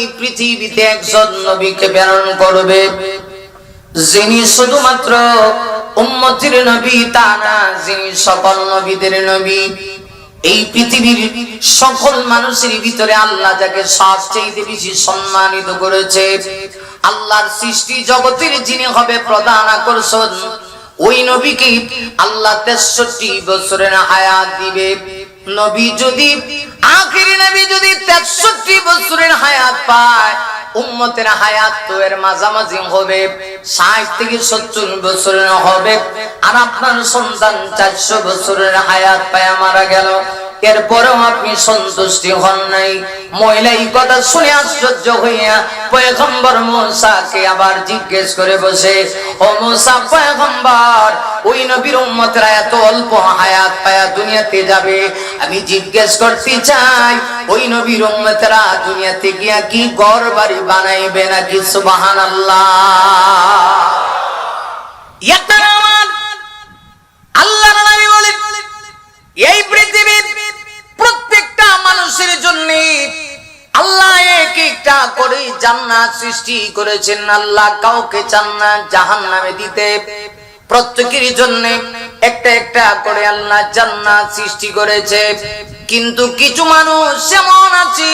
এই পৃথিবীতে একজন নবীকে প্রেরণ করবে, যিনি শুধুমাত্র উম্মতির নবী, তা না, যিনি সকল নবীদের নবী। এই পৃথিবীর সকল মানুষের ভিতরে আল্লাহ যাকে সবচেয়ে বেশি সম্মানিত করেছে, আল্লাহর সৃষ্টি জগতের যিনি হবে প্রধান আকর্ষণ, ওই নবীকে আল্লাহ তেষট্টি বছরের হায়াত দিবে। নবী যদি, আখিরি নবী যদি তেষট্টি বছরের হায়াত পায়, উম্মতের হায়াত তো এর মাঝামাঝি হবে, ষাট থেকে সত্তর বছরের হবে। আর আপনার সন্তান চারশো বছরের হায়াত পায়, মারা গেল। এরপরেও আপনি সন্তুষ্টি হন নাই। মহিলা এই কথা শুনে আশ্চর্য হইয়া পয়গম্বর মোসাকে আবার জিজ্ঞেস করে বসে, ও মোসা, পয়গম্বর, ওই নবীর উম্মতরা এত অল্প হায়াত পায়া দুনিয়াতে যাবে? আমি জিজ্ঞেস করতে চাই, ওই নবীর উম্মতরা দুনিয়াতে গিয়া কি ঘর বাড়ি বানাইবে নাকি আমার আল্লাহ জান্নাত সৃষ্টি করেছেন, আল্লাহ কাউকে চান না জাহান্নামে দিতে প্রত্যেকের জন্য একটা একটা করে আল্লাহ জান্নাত সৃষ্টি করেছে। কিন্তু কিছু মানুষ এমন আছে,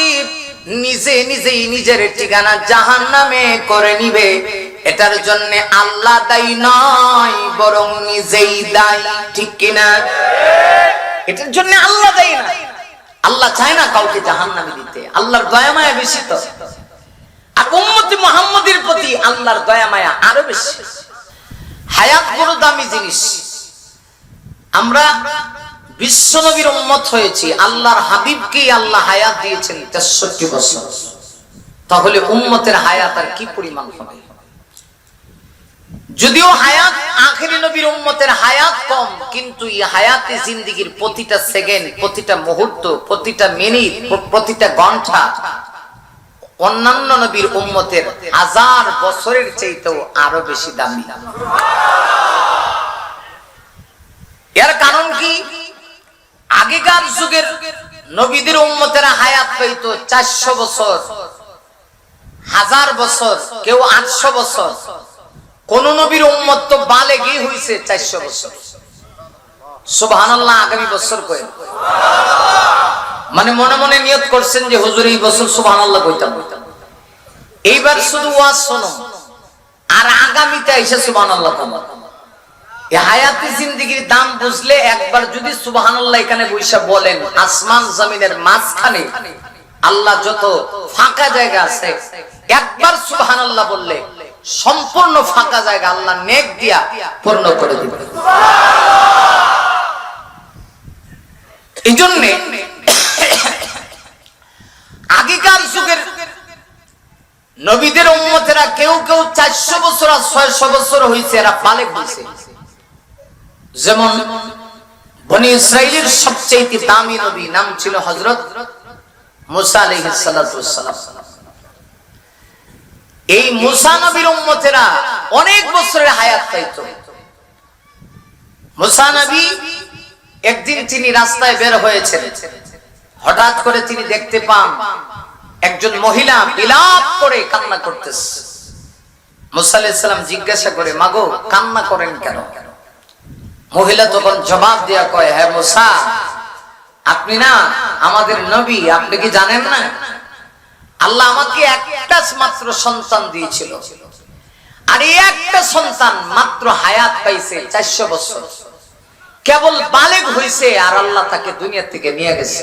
নিজে নিজেই নিজের ঠিকানা জাহান্নামে করে নিবে। এটার জন্য আল্লাহ দায়ী নয়, বরং নিজেই দায়ী, ঠিক কিনা এটার জন্য আল্লাহ দায়ী না। আল্লাহ চায় না কাউকে জাহান নামে দিতে। আল্লাহর দয়া মায়া বেশি তো। আর উম্মতি মুহাম্মদের প্রতি আল্লাহর দয়া, মায়া আরও বেশি। হায়াত বড় দামি জিনিস। আমরা উম্মত হয়েছি, আল্লাহর হাবিবকে আল্লাহ হায়াত দিয়েছেন তেষট্টি বছর। তাহলে উম্মতের হায়াত আর কি পরিমাণ হবে? যদিও হায়াত আখেরি নবীর উম্মতের হায়াত কম, কিন্তু এই হায়াতে জিন্দিগির প্রতিটা সেকেন্ড, প্রতিটা মুহূর্ত, প্রতিটা মিনিট, প্রতিটা ঘণ্টা অন্যান্য নবীর উম্মতের হাজার বছরের চাইতেও আরও বেশি দামি। এর কারণ কি? আগেকার যুগের নবীদের উম্মতেরা হায়াত পাইতো চারশো বছর, হাজার বছর, কেউ আটশো বছর। কোন নবীর উম্মত তো বালে গিয়ে হইছে চারশো বছর। সুবহানাল্লাহ, আগামী বছর কয়ে? মানে মনে মনে নিয়ত করছেন যে হুজুর এই বছর সুবহানাল্লাহ কইতাম। এইবার শুধু ওয়াজ শোনো। আর আগামীতে এসে সুবহানাল্লাহ কমা। এই হায়াতি জিন্দিগির দাম বুঝলে একবার যদি সুবহানাল্লাহ এখানে বৈশা বলেন আসমান জমিনের মাঝখানে আল্লাহ যত ফাঁকা জায়গা আছে একবার সুবহানাল্লাহ বললে সম্পূর্ণ ফাঁকা জায়গা আল্লাহ নেক দিয়া পূর্ণ করে দিবে। এই জন্যে আগেকার যুগের নবীদের উম্মতেরা কেউ কেউ চারশো বছর আর ছয়শো বছর হয়েছে এরা পালে হয়েছে যেমন বনি ইসরায়েলের সবচেয়ে দামি নবী নাম ছিল হজরত এই মুসা নবীর উম্মতেরা অনেক বছরের হায়াত পাইত। মুসা নবী একদিন তিনি রাস্তায় বের হয়েছেন। হঠাৎ করে তিনি দেখতে পান একজন মহিলা বিলাপ করে কান্না করতেছে। মুসা আলাইহিস সালাম জিজ্ঞাসা করে, মাগো, কান্না করেন কেন? মহিলা তখন জবাব দেয়া কয় হ্যাঁ মুসা, আপনি না আমাদের নবী, আপনি কি জানেন না? আল্লাহ আমাকে একটা মাত্র সন্তান দিয়েছিল। আর এই একটা সন্তান মাত্র হায়াত পাইছে চারশো বছর। কেবল বালেগ হয়েছে আর আল্লাহ তাকে দুনিয়া থেকে নিয়ে গেছে।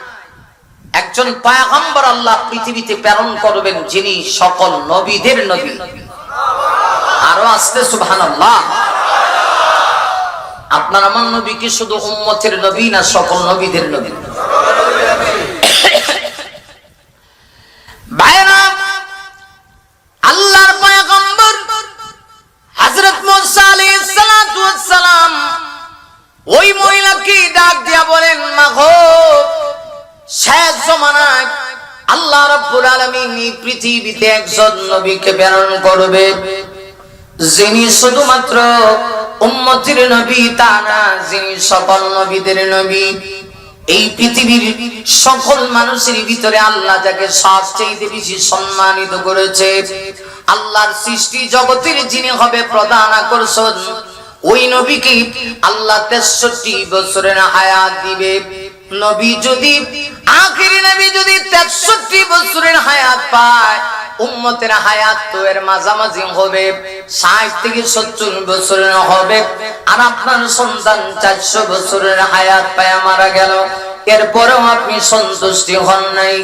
একজন পায়গম্বর আল্লাহ পৃথিবীতে প্রেরণ করবেন যিনি সকল নবীদের নবী। আরও আসতে সুবহানাল্লাহ। আপনার আমার নবী কি শুধু উম্মতের নবী না সকল নবীদের নবী। রাব্বুল আলামিন পৃথিবীতে একজন নবীকে প্রেরণ করবে, যিনি শুধুমাত্র উম্মতির নবী, তা না, যিনি সকল নবীদের নবী। এই পৃথিবীর সকল মানুষের ভিতরে আল্লাহ যাকে সবচেয়ে বেশি সম্মানিত করেছে, আল্লাহর সৃষ্টি জগতের যিনি হবে আকর্ষণ, ওই নবীকে আল্লাহ তেষট্টি বছরের দিবে। নবী যদি, আখিরি নবী যদি তেষট্টি বছরের হায়াত পায়, উম্মতের হায়াত তো এর মাঝামাঝি হবে, ষাট থেকে সত্তর বছরের হবে। আর আপনার সন্তান চারশো বছরের হায়াত পায়, মারা গেল। এরপরেও আপনি সন্তুষ্টি হন নাই।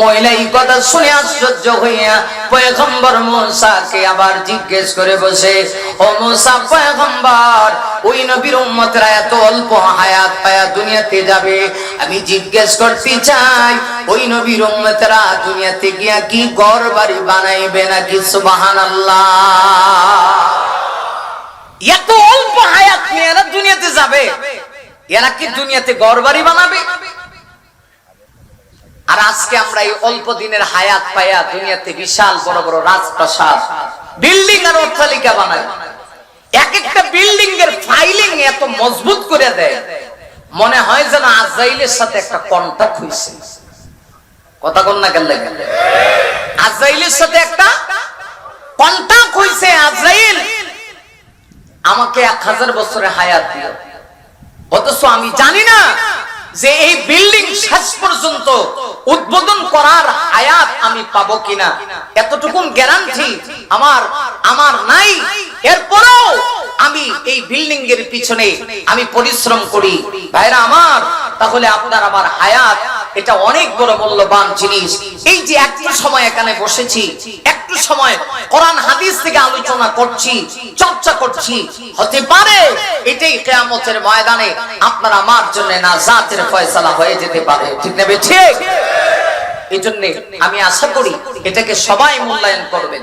মহিলা এই কথা শুনে আশ্চর্য হইয়া পয়গম্বর মোসাকে আবার জিজ্ঞেস করে বসে, ও মোসা, পয়গম্বর, ওই নবীর উম্মতরা এত অল্প হায়াত পায়া দুনিয়াতে যাবে? আমি জিজ্ঞেস করতে চাই, ওই নবীর উম্মতরা দুনিয়াতে গিয়া কি ঘর বাড়ি বানাইবে নাকি সুবহানাল্লাহ? এত অল্প হায়াত নিয়ে এরা দুনিয়াতে যাবে। এরা কি দুনিয়াতে ঘর বাড়ি বানাবে? আর আজকে আমরা এই অল্প দিনের হায়াত পায়া দুনিয়াতে বিশাল বড় বড় রাজপ্রাসাদ, বিল্ডিং আর অট্টালিকা বানাই। এক একটা বিল্ডিং এর ফাইলিং এত মজবুত করে দেয়। মনে হয় যেন আজাইলের সাথে একটা কন্টাক্ট হয়েছে কথা কন না কেন আজরাইলের সাথে একটা কন্টাক্ট হয়েছে আজাইল। আমাকে এক হাজার বছরের হায়াত দিও। অথচ আমি জানি না যে এই বিল্ডিং শেষ পর্যন্ত উদ্বোধন করার আয়াত আমি পাবো কিনা? এতটুকু গ্যারান্টি আমার আমার নাই। এরপরও আমি এই বিল্ডিং এর পিছনে আমি পরিশ্রম করি। ভাইরা আমার, তাহলে আপনার আমার হায়াত এটা অনেক বড় মূল্যবান জিনিস। এই যে একটু সময় এখানে বসেছি, একটু সময় কোরআন হাদিস থেকে আলোচনা করছি, চর্চা করছি। হতে পারে এটাই কেয়ামতের ময়দানে আপনার আমার জন্য না জাতের ফয়সালা হয়ে যেতে পারে। ঠিক নেবে ঠিক? এই জন্য আমি আশা করি এটাকে সবাই মূল্যায়ন করবেন।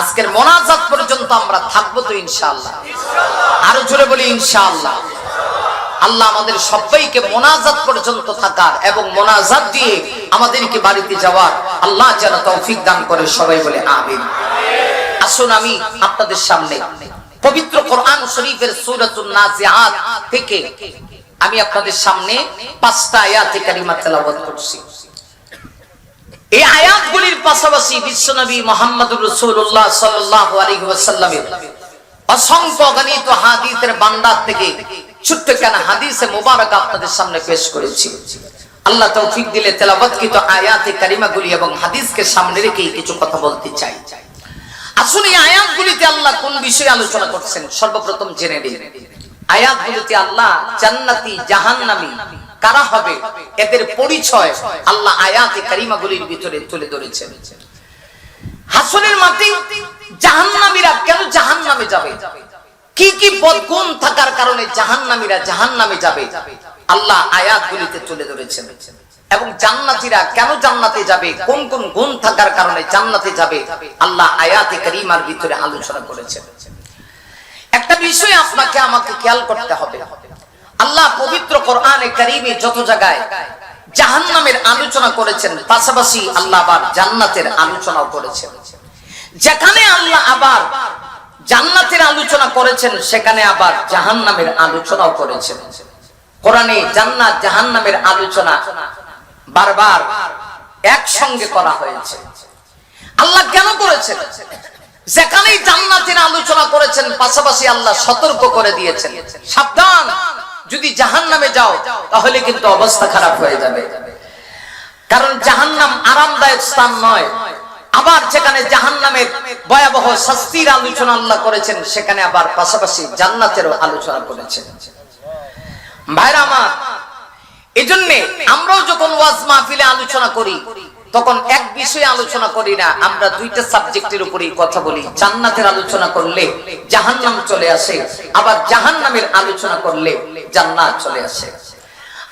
আজকের মোনাজাত পর্যন্ত আমরা থাকব তো ইনশাআল্লাহ। আরও জোরে বলি ইনশাআল্লাহ। আল্লাহ আমাদের সবাইকে মোনাজাত পর্যন্ত থাকার এবং মোনাজাত দিয়ে আমাদেরকে বাড়িতে যাওয়ার। আল্লাহ যেন তৌফিক দান করে সবাই বলে আমিন। আসুন আমি আপনাদের সামনে পবিত্র কোরআন শরীফের সূরাতুন নাজিআত থেকে আমি আপনাদের সামনে পাঁচটা আয়াতে কারিমা তেলাওয়াত করছি। এই আয়াতগুলির পাশাপাশি বিশ্বনবী মোহাম্মদুর রাসূলুল্লাহ সাল্লাল্লাহু আলাইহি ওয়াসাল্লামের অসংখ্য অগণিত হাদিসের ভান্ডার থেকে হাদিসে আপনাদের সামনে পেশ করেছি। আল্লাহ তৌফিক দিলে তেলাওয়াতকৃত আয়াতে কারিমাগুলি এবং হাদিসকে সামনে কিছু কথা বলতে চাই। আসুন এই আয়াতগুলিতে আল্লাহ কোন বিষয়ে আলোচনা করছেন? সর্বপ্রথম জেনে নিন। আয়াতগুলিতে আল্লাহ জান্নাতি, জাহান্নামী কারা হবে? এদের পরিচয় আল্লাহ আয়াতে কারিমাগুলির ভিতরে তুলে ধরেছেন। হাসনের মাটি জাহান্নামীরা কেন জাহান্নামে যাবে? কি কি বদগুণ থাকার কারণে জাহান্নামীরা জাহান্নামে যাবে? আল্লাহ আয়াতগুলিতে তুলে ধরেছেন। এবং জান্নাতীরা কেন জান্নাতে যাবে? কোন কোন গুণ থাকার কারণে জান্নাতে যাবে? আল্লাহ আয়াতে কারিমার ভিতরে আলোচনা করেছেন। একটা বিষয় আপনাকে আমাকে খেয়াল করতে হবে। আল্লাহ পবিত্র কোরআনে কারিমে যত জায়গায় জাহান্নামের আলোচনা করেছেন, পাশাপাশি আল্লাহ আবার জান্নাতের আলোচনাও করেছেন। যেখানে আল্লাহ আবার জান্নাতের আলোচনা করেছেন, সেখানে আবার জাহান্নামের আলোচনাও করেছেন। কোরআনে জান্নাত, জাহান্নামের আলোচনা বারবার একসঙ্গে করা হয়েছে। আল্লাহ কেন করেছেন? যেখানেই জান্নাতের আলোচনা করেছেন, পাশাপাশি আল্লাহ সতর্ক করে দিয়েছেন। সাবধান! যদি জাহান্নামে যাও, তাহলে কিন্তু অবস্থা খারাপ হয়ে যাবে। কারণ জাহান্নাম আরামদায়ক স্থান নয়। আবার যেখানে জাহান্নামের ভয়াবহ শাস্তির আলোচনা আল্লাহ করেছেন, সেখানে আবার পাশাপাশি জান্নাতেরও আলোচনা করেছেন। ভাইরা আমার এই আমরাও যখন ওয়াজ মাহফিলে আলোচনা করি, তখন এক বিষয়ে আলোচনা করি না, আমরা দুইটা সাবজেক্টের উপরেই কথা বলি। জান্নাতের আলোচনা করলে জাহান্নাম চলে আসে, আবার জাহান্নামের আলোচনা করলে জান্নাত চলে আসে।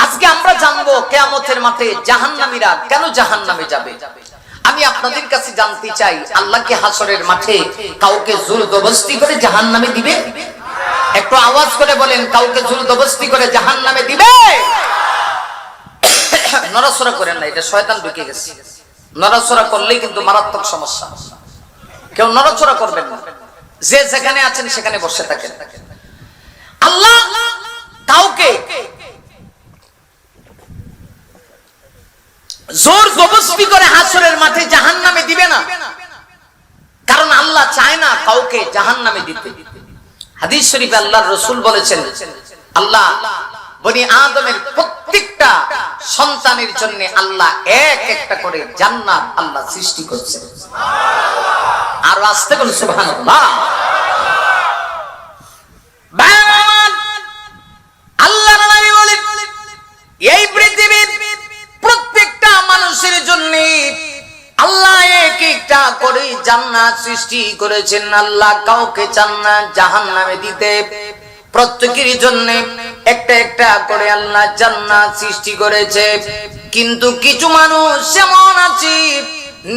আজকে আমরা জানব কেয়ামতের মাঠে জাহান্নামীরা কেন জাহান্নামে যাবে? আমি আপনাদের কাছে জানতে চাই, আল্লাহকে হাসরের মাঠে কাউকে জোর জবস্তি করে জাহান্নামে দিবে? একটু আওয়াজ করে বলেন, কাউকে জুলদবস্তি করে জাহান নামে দিবে? নড়াচড়া করেন না, এটা শয়তান ঢুকে গেছে। নড়াচড়া করলেই কিন্তু মারাত্মক সমস্যা। কেউ নড়াচড়া করবেন না। যে যেখানে আছেন সেখানে বসে থাকেন। আল্লাহ কাউকে জোর জবস্তি করে হাসরের মাঠে জাহান নামে দিবে না। কারণ আল্লাহ চায় না কাউকে জাহান নামে দিতে। হাদিস শরীফে আল্লাহর রসুল বলেছেন, আল্লাহ বনি আদমের প্রত্যেকটা সন্তানের জন্য আল্লাহ এক একটা করে জান্নাত আল্লাহ সৃষ্টি করছে। আর আসতে কোন সুবহানাল্লাহ। জান্নাত সৃষ্টি করেছেন। আল্লাহ কাউকে চান না জাহান্নামে দিতে প্রত্যেকের জন্য একটা একটা করে আল্লাহ জান্নাত সৃষ্টি করেছে। কিন্তু কিছু মানুষ এমন আছে,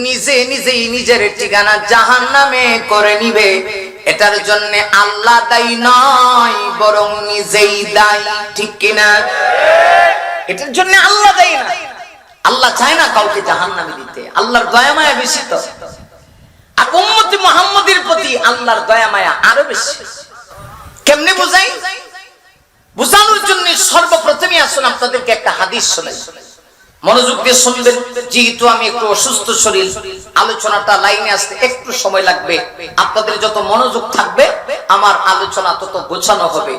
নিজে নিজেই নিজের ঠিকানা জাহান্নামে করে নিবে। এটার জন্য আল্লাহ দায়ী নয়, বরং নিজেই দায়ী, ঠিক কিনা এটার জন্য আল্লাহ দায়ী না। আল্লাহ চায় না কাউকে জাহান নামে দিতে। আল্লাহর দয়া মায়া বেশি তো। প্রতি আল্লাহর দয়া, মায়া আরও বেশি। কেমনে জন্য সর্বপ্রথমে আসুন, আপনাদেরকে একটা হাদিস শোনাই। মনোযোগ দিয়ে শুনবেন, যেহেতু আমি একটু অসুস্থ শরীর, আলোচনাটা লাইনে আসতে একটু সময় লাগবে। আপনাদের যত মনোযোগ থাকবে, আমার আলোচনা তত গোছানো হবে।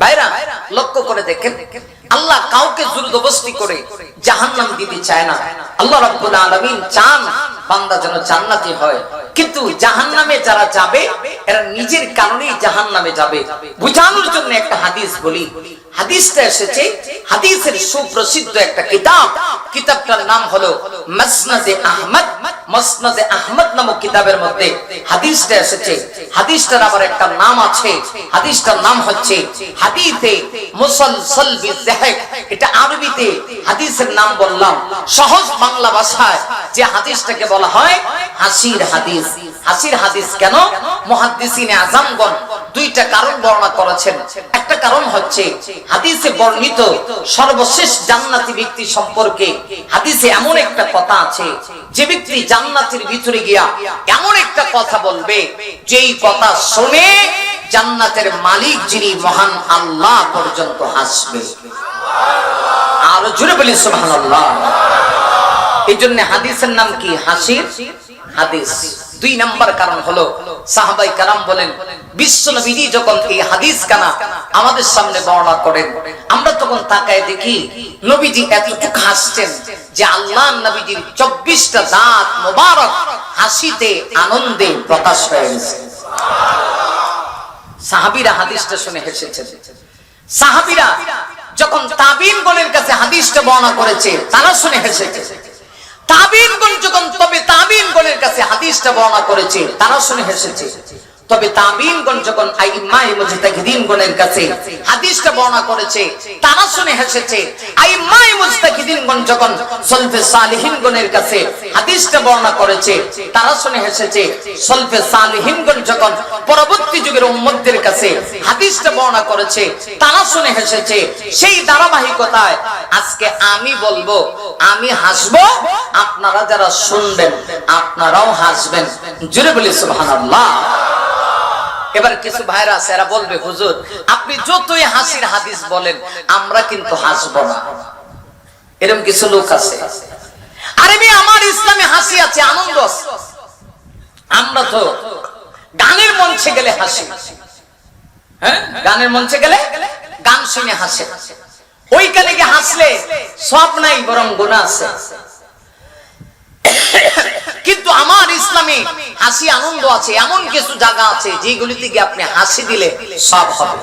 ভাইরা, লক্ষ্য করে দেখেন, আল্লাহ কাউকে জুরদবস্তি করে জাহান্নাম দিতে চায় না। আল্লাহ রাব্বুল আলামিন চান বান্দা যেন জান্নাতি হয়। কিন্তু জাহান্নামে যারা যাবে, এরা নিজের কারণেই জাহান্নামে যাবে। বুঝানোর জন্য একটা হাদিস বলি। হাদিসটা এসেছে, হাদিসের সুপ্রসিদ্ধ একটা কিতাব। কিতাবটার নাম হলো মাসনাদে আহমদ। মাসনাদে আহমদ নামক কিতাবের মধ্যে হাদিসটা এসেছে। হাদিসটার আবার একটা নাম আছে। হাদিসটার নাম হচ্ছে হাদিসে মুসলসল বিযাহিক এটা আরবিতে হাদিসের নাম বললাম। সহজ বাংলা ভাষায় যে হাদিসটাকে বলা হয় হাসির হাদিস। হাসির হাদিস কেন? মুহাদ্দিসিনে আজমগণ দুইটা কারণ বর্ণনা করেছেন। একটা কারণ হচ্ছে, হাদিসে বর্ণিত সর্বশেষ জান্নাতি ব্যক্তি সম্পর্কে হাদিসে এমন একটা কথা আছে, যে ব্যক্তি জান্নাতের ভিতরে গিয়া এমন একটা কথা বলবে, যেই কথা শুনে জান্নাতের মালিক যিনি মহান আল্লাহ পর্যন্ত হাসবে। আর জুড়ে বলি, সুবহানাল্লাহ। এই জন্য হাদিসের নাম কি? হাসির হাদিস। দুই নাম্বার কারণ হলো সাহাবাই কারাম বলেন, বিশ্ব নবীজি যখন এই হাদিস কানা আমাদের সামনে বর্ণনা করেন, আমরা তখন তাকায় দেখি নবীজি এতটুকু হাসছেন যে আল্লাহ নবীজির চব্বিশটা দাঁত মোবারক হাসিতে, আনন্দে প্রকাশ হয়ে গেছে। সাহাবিরা হাদিসটা শুনে হেসেছেন। সাহাবিরা যখন তাবিন গণের কাছে হাদিসটা বর্ণনা করেছে, তারা শুনে হেসেছে। তাবিনগণ যখন তবে তাবিনগণের কাছে হাদিসটা বর্ণনা করেছে তারা শুনে হেসেছে। তবে তাবিনগণ যখন মুজতাহিদিনগণের কাছে হাদিসটা বর্ণনা করেছে, তারা শুনে হেসেছে মুজতাহিদিনগণ যখন সলফে সালিহিনগণের কাছে হাদিসটা বর্ণনা করেছে, তারা শুনে হেসেছে, সলফে সালিহিনগণ যখন পরবর্তী যুগের উম্মতদের কাছে হাদিসটা বর্ণনা করেছে, তারা শুনে হেসেছে, সেই ধারাবাহিকতায় আজকে আমি বলব, আমি হাসবো, আপনারা যারা শুনবেন, আপনারাও হাসবেন। জুড়ে বলি, সুবহানাল্লাহ। এবার কিছু ভাইরা আছে, এরা বলবে, হুজুর, আপনি যতই হাসির হাদিস বলেন, আমরা কিন্তু হাসব না। এরকম কিছু লোক আছে। আরে মেয়ে, আমার ইসলামে হাসি আছে, আনন্দ আছে। আমরা তো গানের মঞ্চে গেলে হাসি। হ্যাঁ? গানের মঞ্চে গেলে গান শুনে হাসে। ওইখানে গিয়ে হাসলে সব নাই, বরং গুণা আছে। কিন্তু আমার ইসলামে হাসি আনন্দ আছে, এমন কিছু জায়গা আছে যেগুলিতে গিয়ে আপনি হাসি দিলে সব হবে।